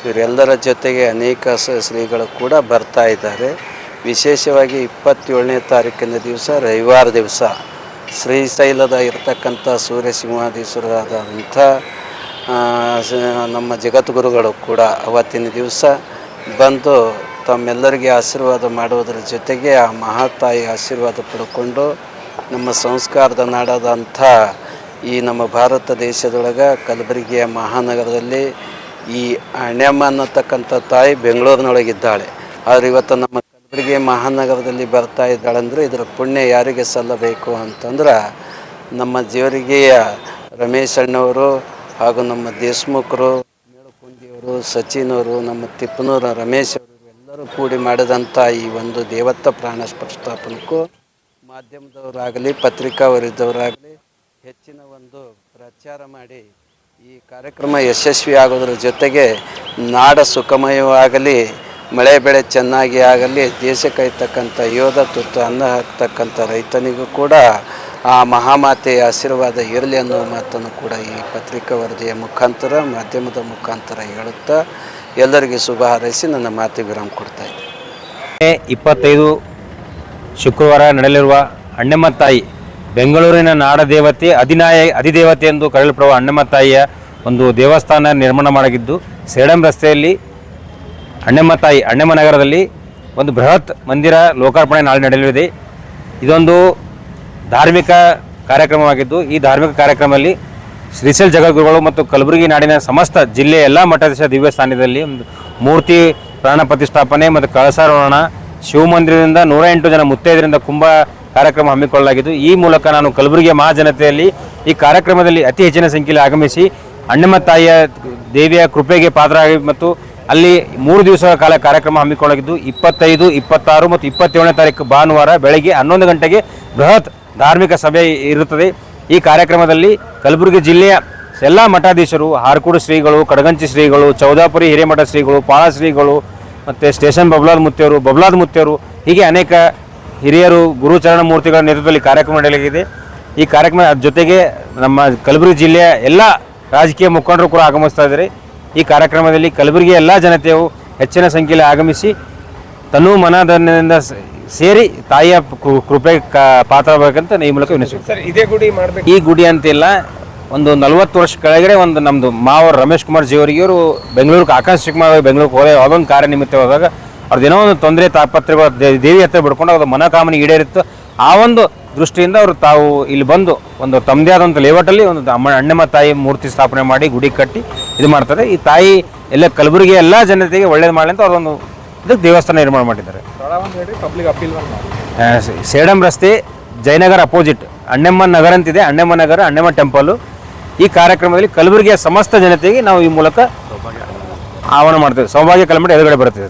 ಇವರೆಲ್ಲರ ಜೊತೆಗೆ ಅನೇಕ ಶ್ರೀಗಳು ಕೂಡ ಬರ್ತಾ ಇದ್ದಾರೆ. ವಿಶೇಷವಾಗಿ ಇಪ್ಪತ್ತೇಳನೇ ತಾರೀಕಿನ ದಿವಸ ರವಿವಾರ ದಿವಸ. ಶ್ರೀಶೈಲದ ಇರತಕ್ಕಂಥ ಸೂರ್ಯಸಿಂಹಾಧೀಶ್ವರರಾದಂಥ ನಮ್ಮ ಜಗದ್ಗುರುಗಳು ಕೂಡ ಅವತ್ತಿನ ದಿವಸ ಬಂದು ತಮ್ಮೆಲ್ಲರಿಗೆ ಆಶೀರ್ವಾದ ಮಾಡುವುದರ ಜೊತೆಗೆ ಆ ಮಹಾತಾಯಿ ಆಶೀರ್ವಾದ ಪಡ್ಕೊಂಡು ನಮ್ಮ ಸಂಸ್ಕಾರದ ನಾಡಾದಂಥ ಈ ನಮ್ಮ ಭಾರತ ದೇಶದೊಳಗೆ ಕಲಬುರಗಿಯ ಮಹಾನಗರದಲ್ಲಿ ಈ ಅಣ್ಯಮ್ಮ ಅನ್ನತಕ್ಕಂಥ ತಾಯಿ ಬೆಂಗಳೂರಿನೊಳಗಿದ್ದಾಳೆ. ಆದರೆ ಇವತ್ತು ನಮ್ಮ ಕಲಬುರಗಿ ಮಹಾನಗರದಲ್ಲಿ ಬರ್ತಾ ಇದ್ದಾಳಂದ್ರೆ ಇದರ ಪುಣ್ಯ ಯಾರಿಗೆ ಸಲ್ಲಬೇಕು ಅಂತಂದ್ರೆ ನಮ್ಮ ಜೀವರಿಗೆಯ ರಮೇಶ್ ಅಣ್ಣವರು ಹಾಗೂ ನಮ್ಮ ದೇಶ್ಮುಖರು ಮೇಳುಕುಂದಿಯವರು ಸಚಿನ್ ಅವರು ನಮ್ಮ ತಿಪ್ಪನೂರ ರಮೇಶ್ ಅವರು ಎಲ್ಲರೂ ಕೂಡಿ ಮಾಡಿದಂಥ ಈ ಒಂದು ದೇವತ್ತ ಪ್ರಾಣ ಸ್ಪಷ್ಟಾಪನಕ್ಕೂ ಮಾಧ್ಯಮದವರಾಗಲಿ, ಪತ್ರಿಕಾವರಿದ್ದವರಾಗಲಿ ಹೆಚ್ಚಿನ ಒಂದು ಪ್ರಚಾರ ಮಾಡಿ ಈ ಕಾರ್ಯಕ್ರಮ ಯಶಸ್ವಿ ಆಗೋದ್ರ ಜೊತೆಗೆ ನಾಡ ಸುಖಮಯವಾಗಲಿ ಮಳೆ ಬೆಳೆ ಚೆನ್ನಾಗಿ ಆಗಲಿ, ದೇಶಕ್ಕೆ ಇರ್ತಕ್ಕಂಥ ಯೋಧ ತುತ್ತು ಅನ್ನ ಹಾಕ್ತಕ್ಕಂಥ ರೈತನಿಗೂ ಕೂಡ ಆ ಮಹಾಮಾತೆಯ ಆಶೀರ್ವಾದ ಇರಲಿ ಅನ್ನೋ ಮಾತನ್ನು ಕೂಡ ಈ ಪತ್ರಿಕಾ ವರದಿಯ ಮುಖಾಂತರ, ಮಾಧ್ಯಮದ ಮುಖಾಂತರ ಹೇಳುತ್ತಾ ಎಲ್ಲರಿಗೆ ಶುಭ ಹಾರೈಸಿ ನನ್ನ ಮಾತು ವಿರಾಮ ಕೊಡ್ತಾ ಇದ್ದೆ. ಇಪ್ಪತ್ತೈದು ಶುಕ್ರವಾರ ನಡೆಯಲಿರುವ ಅಣ್ಣಮ್ಮ ತಾಯಿ ಬೆಂಗಳೂರಿನ ನಾಡದೇವತೆ, ಅಧಿನಾಯ, ಅಧಿದೇವತೆ ಎಂದು ಕರೆಯಲ್ಪಡುವ ಅಣ್ಣಮ್ಮ ತಾಯಿಯ ಒಂದು ದೇವಸ್ಥಾನ ನಿರ್ಮಾಣ ಮಾಡಾಗಿದ್ದು, ಸೇಡಂ ರಸ್ತೆಯಲ್ಲಿ ಅಣ್ಣಮ್ಮ ತಾಯಿ ಅಣ್ಣಮ್ಮ ನಗರದಲ್ಲಿ ಒಂದು ಬೃಹತ್ ಮಂದಿರ ಲೋಕಾರ್ಪಣೆ ನಾಳೆ ನಡೆಯಲಿದೆ. ಇದೊಂದು ಧಾರ್ಮಿಕ ಕಾರ್ಯಕ್ರಮವಾಗಿದ್ದು, ಈ ಧಾರ್ಮಿಕ ಕಾರ್ಯಕ್ರಮದಲ್ಲಿ ಶ್ರೀಶೈಲ್ ಜಗದ್ಗುರುಗಳು ಮತ್ತು ಕಲಬುರಗಿ ನಾಡಿನ ಸಮಸ್ತ ಜಿಲ್ಲೆಯ ಎಲ್ಲ ಮಠಾಧೀಶ ದಿವ್ಯಸ್ಥಾನದಲ್ಲಿ ಒಂದು ಮೂರ್ತಿ ಪ್ರಾಣ ಪ್ರತಿಷ್ಠಾಪನೆ ಮತ್ತು ಕಳಸಾರೋಹಣ ಶಿವಮಂದಿರದಿಂದ ನೂರ ಎಂಟು ಜನ ಮುತ್ತೈದರಿಂದ ಕುಂಭ ಕಾರ್ಯಕ್ರಮ ಹಮ್ಮಿಕೊಳ್ಳಲಾಗಿದ್ದು, ಈ ಮೂಲಕ ನಾನು ಕಲಬುರಗಿಯ ಮಹಾಜನತೆಯಲ್ಲಿ ಈ ಕಾರ್ಯಕ್ರಮದಲ್ಲಿ ಅತಿ ಹೆಚ್ಚಿನ ಸಂಖ್ಯೆಯಲ್ಲಿ ಆಗಮಿಸಿ, ಅಣ್ಣಮ್ಮ ತಾಯಿಯ ದೇವಿಯ ಕೃಪೆಗೆ ಪಾತ್ರರಾಗಿ ಮತ್ತು ಅಲ್ಲಿ ಮೂರು ದಿವಸಗಳ ಕಾಲ ಕಾರ್ಯಕ್ರಮ ಹಮ್ಮಿಕೊಳ್ಳಲಾಗಿದ್ದು, ಇಪ್ಪತ್ತೈದು, ಇಪ್ಪತ್ತಾರು ಮತ್ತು ಇಪ್ಪತ್ತೇಳನೇ ತಾರೀಕು ಭಾನುವಾರ ಬೆಳಗ್ಗೆ ಹನ್ನೊಂದು ಗಂಟೆಗೆ ಬೃಹತ್ ಧಾರ್ಮಿಕ ಸಭೆ ಇರುತ್ತದೆ. ಈ ಕಾರ್ಯಕ್ರಮದಲ್ಲಿ ಕಲಬುರಗಿ ಜಿಲ್ಲೆಯ ಎಲ್ಲ ಮಠಾಧೀಶರು, ಹಾರ್ಕೂಡು ಶ್ರೀಗಳು, ಕಡಗಂಚಿ ಶ್ರೀಗಳು, ಚೌದಾಪುರಿ ಹಿರೇಮಠ ಶ್ರೀಗಳು, ಪಾಳ ಶ್ರೀಗಳು, ಮತ್ತು ಸ್ಟೇಷನ್ ಬಬ್ಲಾದ್ ಮುತ್ತೆಯವರು ಬಬ್ಲಾದ್ ಮುತ್ತೆಯವರು ಹೀಗೆ ಅನೇಕ ಹಿರಿಯರು ಗುರುಚರಣ ಮೂರ್ತಿಗಳ ನೇತೃತ್ವದಲ್ಲಿ ಕಾರ್ಯಕ್ರಮ ನಡೆಯಲಾಗಿದೆ. ಈ ಕಾರ್ಯಕ್ರಮ ಜೊತೆಗೆ ನಮ್ಮ ಕಲಬುರಗಿ ಜಿಲ್ಲೆಯ ಎಲ್ಲ ರಾಜಕೀಯ ಮುಖಂಡರು ಕೂಡ ಆಗಮಿಸ್ತಾ ಇದ್ದಾರೆ. ಈ ಕಾರ್ಯಕ್ರಮದಲ್ಲಿ ಕಲಬುರಗಿಯ ಎಲ್ಲ ಜನತೆಯು ಹೆಚ್ಚಿನ ಸಂಖ್ಯೆಯಲ್ಲಿ ಆಗಮಿಸಿ ತನು ಮನದಿಂದ ಸೇರಿ ತಾಯಿಯ ಕೃಪೆ ಕ- ಪಾತ್ರವಾಗಬೇಕಂತ ಈ ಮೂಲಕ ಮಾಡ್ಬೇಕು. ಈ ಗುಡಿ ಅಂತಿಲ್ಲ. ಒಂದು ನಲವತ್ತು ವರ್ಷ ಕೆಳಗಡೆ ಒಂದು ನಮ್ಮದು ಮಾವರು ರಮೇಶ್ ಕುಮಾರ್ ಜಿಯವರಿಗೆ ಇವರು ಬೆಂಗಳೂರಿಗೆ ಆಕಸ್ಮಿಕವಾಗಿ ಬೆಂಗಳೂರಿಗೆ ಹೋದ ಯಾವುದೊಂದು ಕಾರ್ಯ ನಿಮಿತ್ತ ಹೋದಾಗ ಅವ್ರದ್ದು ಏನೋ ಒಂದು ತೊಂದರೆ ತಾಪತ್ರೆಗಳು ದೇವಿ ಹತ್ರ ಬಿಡ್ಕೊಂಡು ಅವ್ರ ಮನೋಕಾಮನೆ ಈಡೇರಿತ್ತು. ಆ ಒಂದು ದೃಷ್ಟಿಯಿಂದ ಅವರು ತಾವು ಇಲ್ಲಿ ಬಂದು ಒಂದು ತಮ್ಮದೇ ಆದಂಥ ಲೇಔಟಲ್ಲಿ ಒಂದು ಅಮ್ಮ ಅಣ್ಣಮ್ಮ ತಾಯಿ ಮೂರ್ತಿ ಸ್ಥಾಪನೆ ಮಾಡಿ ಗುಡಿ ಕಟ್ಟಿ ಇದು ಮಾಡ್ತಾರೆ. ಈ ತಾಯಿ ಎಲ್ಲ ಕಲಬುರಗಿ ಎಲ್ಲ ಜನತೆಗೆ ಒಳ್ಳೇದು ಮಾಡಲಿ ಅಂತ ಅವರೊಂದು ಇದಕ್ಕೆ ದೇವಸ್ಥಾನ ನಿರ್ಮಾಣ ಮಾಡಿದ್ದಾರೆ. ಸೇಡಂ ರಸ್ತೆ ಜಯನಗರ ಅಪೋಸಿಟ್. ಅಣ್ಣಮ್ಮ ನಗರ ಅಂತಿದೆ ಅಣ್ಣಮ್ಮ ನಗರ ಅಣ್ಣಮ್ಮ ಟೆಂಪಲು. ಈ ಕಾರ್ಯಕ್ರಮದಲ್ಲಿ ಕಲಬುರಗಿಯ ಸಮಸ್ತ ಜನತೆಗೆ ನಾವು ಈ ಮೂಲಕ ಆಹ್ವಾನ ಮಾಡ್ತೇವೆ. ಸೌಭಾಗ್ಯ ಕಲ್ಮಠ ಎದುರುಗಡೆ ಬರುತ್ತಿದೆ